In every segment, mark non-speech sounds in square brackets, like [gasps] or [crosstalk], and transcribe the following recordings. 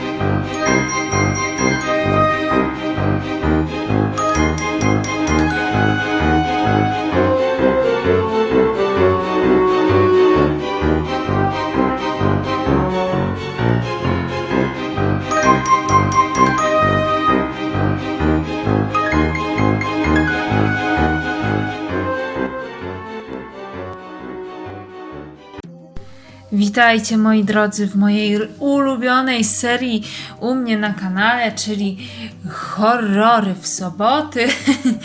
you Witajcie moi drodzy w mojej ulubionej serii u mnie na kanale, czyli horrory w soboty.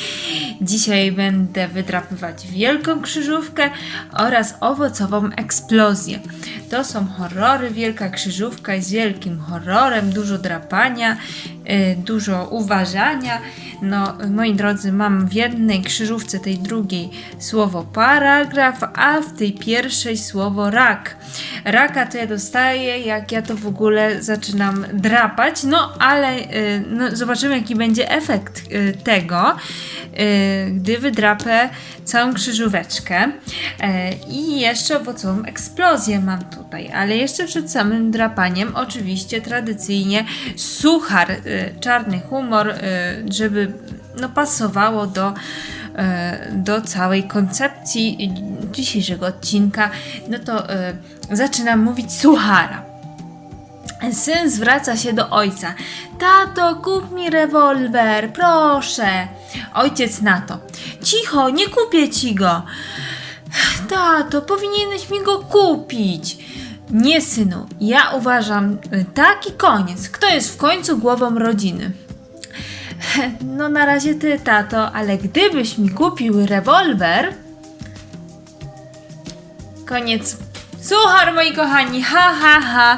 [laughs] Dzisiaj będę wydrapywać wielką krzyżówkę oraz owocową eksplozję. To są horrory, wielka krzyżówka jest wielkim horrorem, dużo drapania, y, dużo uważania. No, moi drodzy, mam w jednej krzyżówce, tej drugiej słowo paragraf, a w tej pierwszej słowo rak. Raka to ja dostaję, jak ja to w ogóle zaczynam drapać, no ale y, no, zobaczymy, jaki będzie efekt y, tego, y, gdy wydrapę całą krzyżóweczkę. I jeszcze owocową eksplozję mam tutaj, ale jeszcze przed samym drapaniem, oczywiście tradycyjnie suchar, czarny humor, żeby no, pasowało do do całej koncepcji dzisiejszego odcinka, no to e, zaczynam mówić suchara. Syn zwraca się do ojca. Tato, kup mi rewolwer, proszę. Ojciec na to. Cicho, nie kupię ci go. Tato, powinieneś mi go kupić. Nie, synu, ja uważam y, tak i koniec. Kto jest w końcu głową rodziny? No na razie ty, tato, ale gdybyś mi kupił rewolwer... Koniec. Suchar, moi kochani, ha, ha, ha.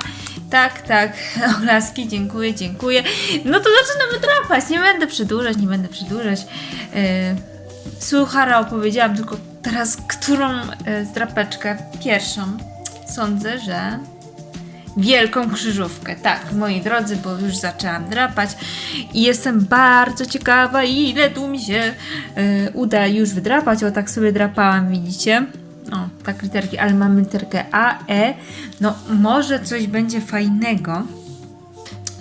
Tak, tak, [laughs] oklaski, dziękuję, dziękuję. No to zaczynamy drapać, nie będę przedłużać, nie będę przedłużać. Yy, suchara opowiedziałam, tylko teraz którą yy, zdrapeczkę? Pierwszą. Sądzę, że wielką krzyżówkę. Tak, moi drodzy, bo już zaczęłam drapać i jestem bardzo ciekawa, ile tu mi się y, uda już wydrapać. O, tak sobie drapałam, widzicie? O, tak literki, ale mamy literkę A, E. No, może coś będzie fajnego.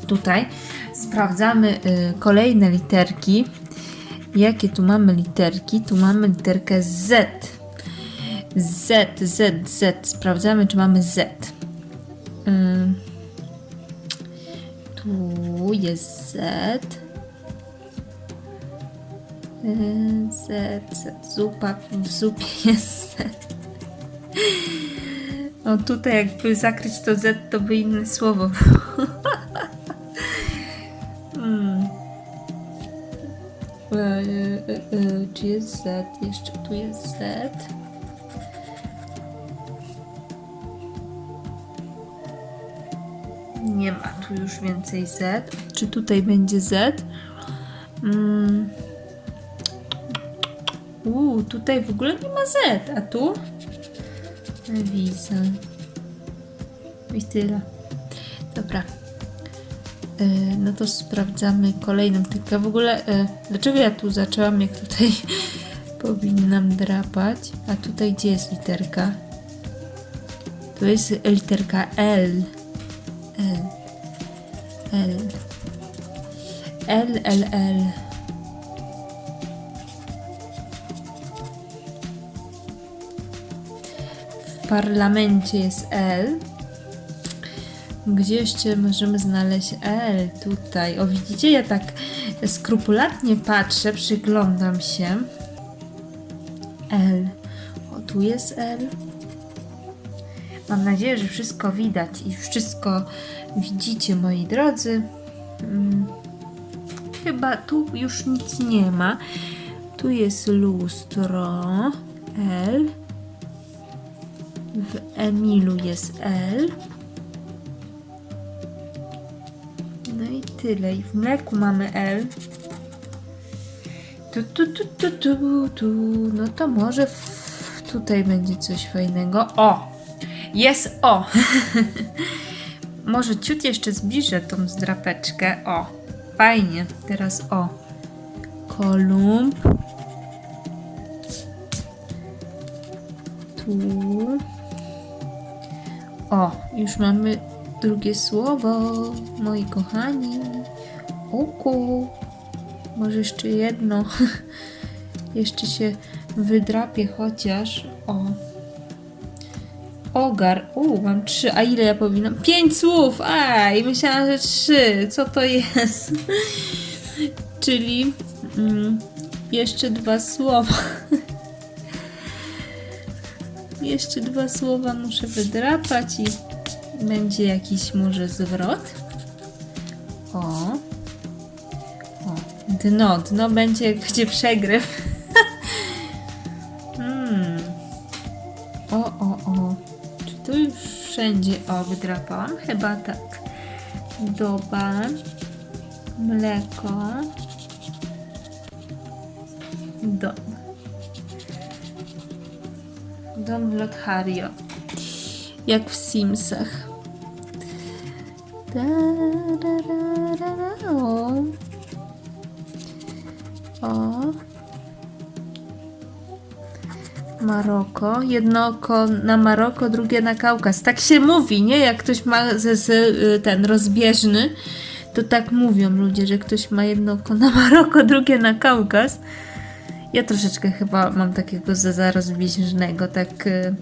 Tutaj sprawdzamy y, kolejne literki. Jakie tu mamy literki? Tu mamy literkę Z. Z, Z, Z. Sprawdzamy, czy mamy Z. Tu jest Z. Z, Z. Zupa, w zupie [laughs] jest Z. O tutaj jakby zakryć to Z, to by inne słowo. [laughs] Hmm. E, e, e, Czy jest Z? Jeszcze tu jest Z. Nie ma tu już więcej Z. Czy tutaj będzie Z? Mm. Uuu, tutaj w ogóle nie ma Z, a tu? Widzę. I tyle. Dobra. E, no to sprawdzamy kolejną tylko W ogóle, e, dlaczego ja tu zaczęłam, jak tutaj [laughs] powinnam drapać? A tutaj gdzie jest literka? Tu jest literka. L. L. L, L, L. W parlamencie jest L. Gdzie jeszcze możemy znaleźć L? Tutaj. O, widzicie, ja tak skrupulatnie patrzę, przyglądam się. L. O, tu jest L. Mam nadzieję, że wszystko widać i wszystko widzicie, moi drodzy. Mm, Chyba tu już nic nie ma. Tu jest lustro L. W Emilu jest L. No i tyle. I w mleku mamy L. Tu, tu, tu, tu, tu, tu. No to może tutaj będzie coś fajnego. O! Jest O! [laughs] może ciut jeszcze zbliżę tą zdrapeczkę. O! Fajnie. Teraz O. Kolumb. Tu. O, już mamy drugie słowo, moi kochani. Oku. Może jeszcze jedno. [laughs] jeszcze się wydrapię chociaż. O. Ogar. U, mam trzy. A ile ja powinnam? Pięć słów! Aj, myślałam, że trzy. Co to jest? [laughs] Czyli mm, jeszcze dwa słowa. [laughs] jeszcze dwa słowa muszę wydrapać i będzie jakiś może zwrot. O. O. Dno. Dno będzie będzie przegryw. Wszędzie o wydrapałam? Chyba tak. Doba. Mleko. Dom. Dom Lothario. Jak w Simsach. Da, da, da, da, da, o. o. Maroko. Jedno oko na Maroko, drugie na Kaukaz. Tak się mówi, nie? Jak ktoś ma y, ten rozbieżny, to tak mówią ludzie, że ktoś ma jedno oko na Maroko, drugie na Kaukaz. Ja troszeczkę chyba mam takiego zeza rozbieżnego, tak y,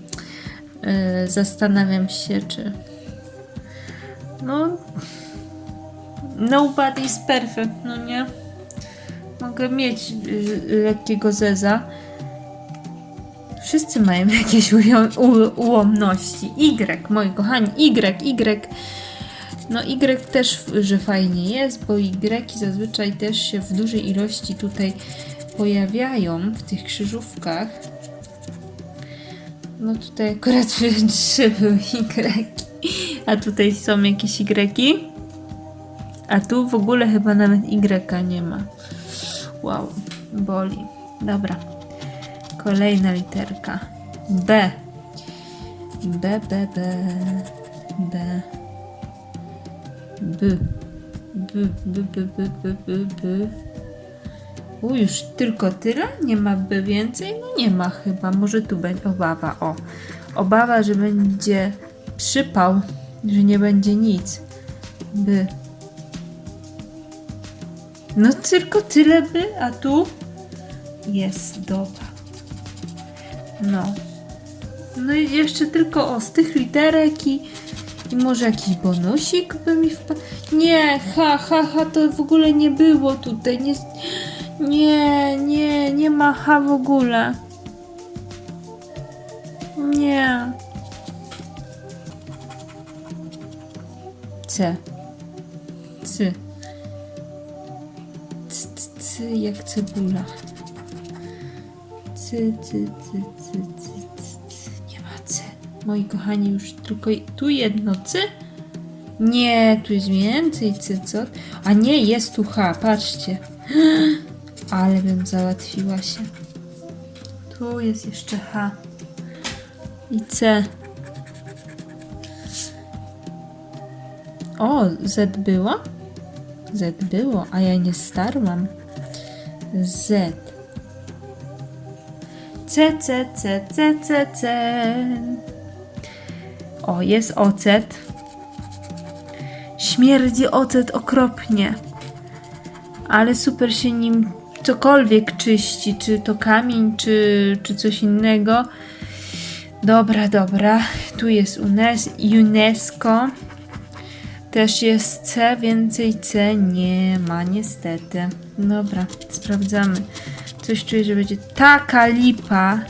y, zastanawiam się, czy no nobody's perfect, no nie? Mogę mieć y, lekkiego zeza. Wszyscy mają jakieś ułomności. Y, moi kochani, Y, Y. No Y też, że fajnie jest, bo Y zazwyczaj też się w dużej ilości tutaj pojawiają w tych krzyżówkach. No tutaj akurat [laughs] trzy były Y. A tutaj są jakieś Y. A tu w ogóle chyba nawet Y nie ma. Wow, boli. Dobra. Kolejna literka. B. B, B, B. B. B. B, B, B, B, B, B, B. U, już tylko tyle? Nie ma by więcej? No nie ma chyba. Może tu będzie obawa. O. Obawa, że będzie przypał, że nie będzie nic. By. No tylko tyle by, a tu jest dobra. No. No i jeszcze tylko o z tych literek i, i może jakiś bonusik by mi wpadł. Nie, ha, ha, ha, to w ogóle nie było tutaj. Nie, nie, nie, nie ma ha w ogóle. Nie. C. C. C, c, c jak cebula. C, c, c, c, c, c, c. Nie ma C. Moi kochani, już tylko tu jedno C. Nie, tu jest więcej C, co? A nie, jest tu H, patrzcie. [gasps] Ale bym załatwiła się. Tu jest jeszcze H. I C. O, Z było? Z było, a ja nie starłam. Z. C, C, C, C, C, C. O, jest ocet. Śmierdzi ocet okropnie. Ale super się nim cokolwiek czyści, czy to kamień, czy, czy coś innego. Dobra, dobra. Tu jest UNES UNESCO. Też jest C, więcej C nie ma, niestety. Dobra, sprawdzamy. Coś czuję, że będzie taka lipa.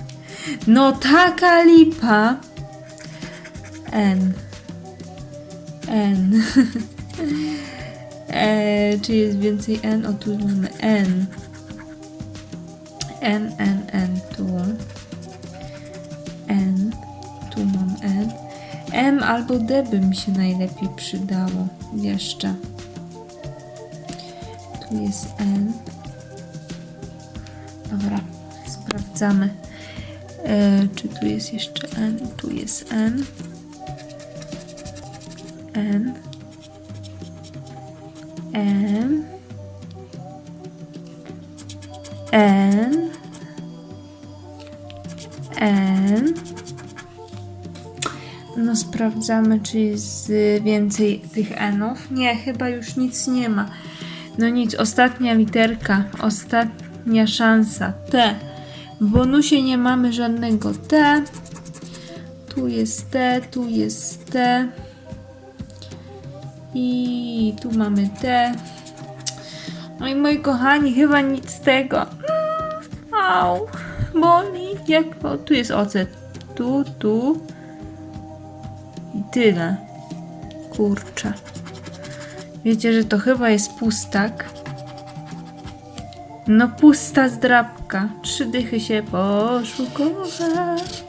No taka lipa. N. N. [laughs] e, czy jest więcej N? O, tu mamy N. N, N, N, tu. N. Tu mam N. M albo D by mi się najlepiej przydało. Jeszcze. Tu jest N. Dobra, sprawdzamy. E, czy tu jest jeszcze N? Tu jest N. N. M. N. N. No sprawdzamy. czy jest więcej tych enów. Nie, chyba już nic nie ma. No nic, ostatnia literka, ostatnia szansa. T. W bonusie nie mamy żadnego T. Tu jest T, tu jest T. I tu mamy T. No i moi kochani, chyba nic z tego. Mm, Au, boli. Jak, o, tu jest ocet. Tu, tu. I tyle. Kurczę. Wiecie, że to chyba jest pustak. No pusta zdrabka. Trzy dychy się poszło kochać.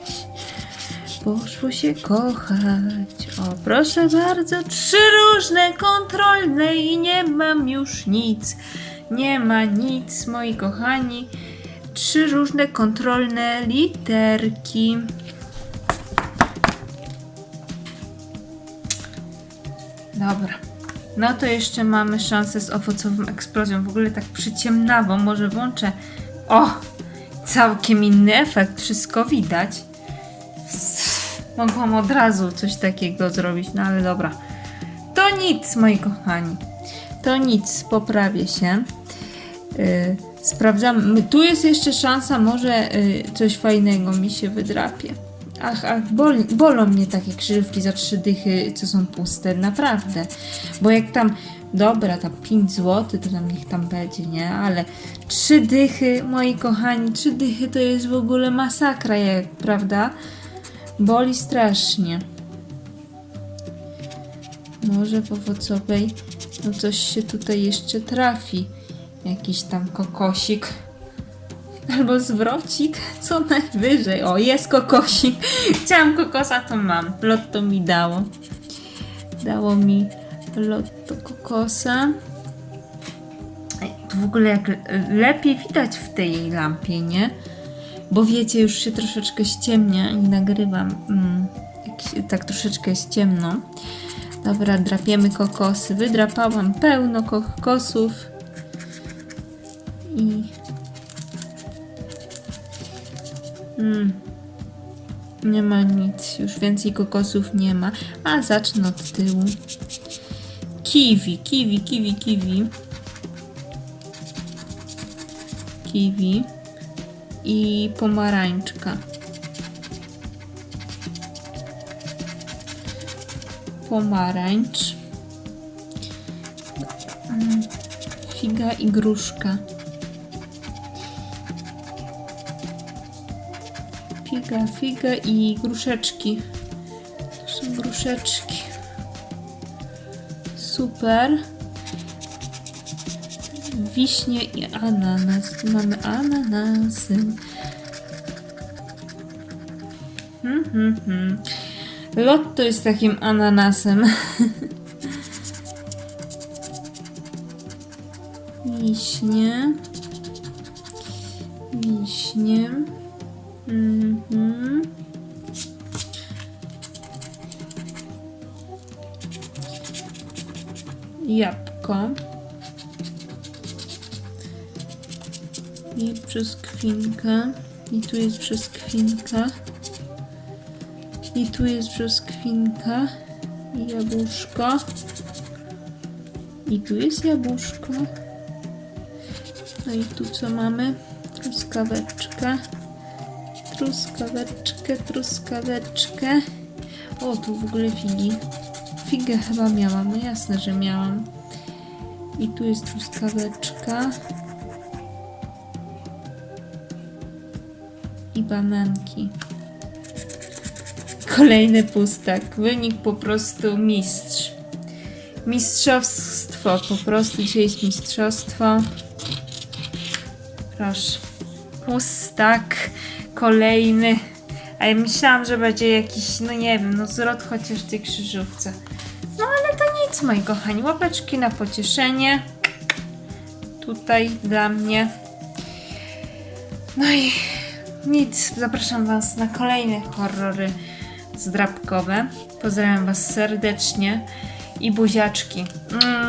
Poszło się kochać. O, proszę bardzo, trzy różne kontrolne i nie mam już nic. Nie ma nic, moi kochani. Trzy różne kontrolne literki. Dobra. No to jeszcze mamy szansę z owocową eksplozją. W ogóle tak przyciemnawo. Może włączę. O! Całkiem inny efekt. Wszystko widać. Mogłam od razu coś takiego zrobić, no ale dobra. To nic, moi kochani. To nic, poprawię się. Yy, sprawdzam. Tu jest jeszcze szansa, może yy, coś fajnego mi się wydrapie. Ach, ach, bol, bolą mnie takie krzywki za trzy dychy, co są puste, naprawdę. Bo jak tam, dobra, tam 5 zł, to tam niech tam będzie, nie? Ale trzy dychy, moi kochani, trzy dychy to jest w ogóle masakra, jak, prawda? Boli strasznie. Może w owocowej, no coś się tutaj jeszcze trafi. Jakiś tam kokosik. Albo zwrocik, co najwyżej. O, jest kokosik. Chciałam kokosa, to mam. Lotto mi dało. Dało mi lotto kokosa. W ogóle jak le- lepiej widać w tej lampie, nie? Bo wiecie, już się troszeczkę ściemnia i nagrywam. Mm, tak troszeczkę jest ciemno. Dobra, drapiemy kokosy. Wydrapałam pełno kokosów. I Mm. Nie ma nic, już więcej kokosów nie ma. A zacznę od tyłu. Kiwi, kiwi, kiwi, kiwi. Kiwi. I pomarańczka. Pomarańcz. Mm, Figa i gruszka. Figa, figa i gruszeczki. Są gruszeczki. Super. Wiśnie i ananas. Tu mamy ananasy. Hmm, hmm, hmm. Lotto jest takim ananasem. [laughs] Wiśnie. Wiśnie. Mhm. Jabłko. I brzoskwinka. I tu jest brzoskwinka. I tu jest brzoskwinka. I jabłuszko. I tu jest jabłuszko. No i tu co mamy? Truskaweczka truskaweczkę, truskaweczkę. O, tu w ogóle figi. Figę chyba miałam, no jasne, że miałam. I tu jest truskaweczka. I bananki. Kolejny pustak. Wynik po prostu mistrz. Mistrzostwo. Po prostu dzisiaj jest mistrzostwo. Proszę. Pustak. Kolejny. A ja myślałam, że będzie jakiś, no nie wiem, no zwrot chociaż w tej krzyżówce. No ale to nic, moi kochani. Łapeczki na pocieszenie. Tutaj dla mnie. No i nic. Zapraszam Was na kolejne horrory zdrabkowe. Pozdrawiam Was serdecznie i buziaczki. Mm.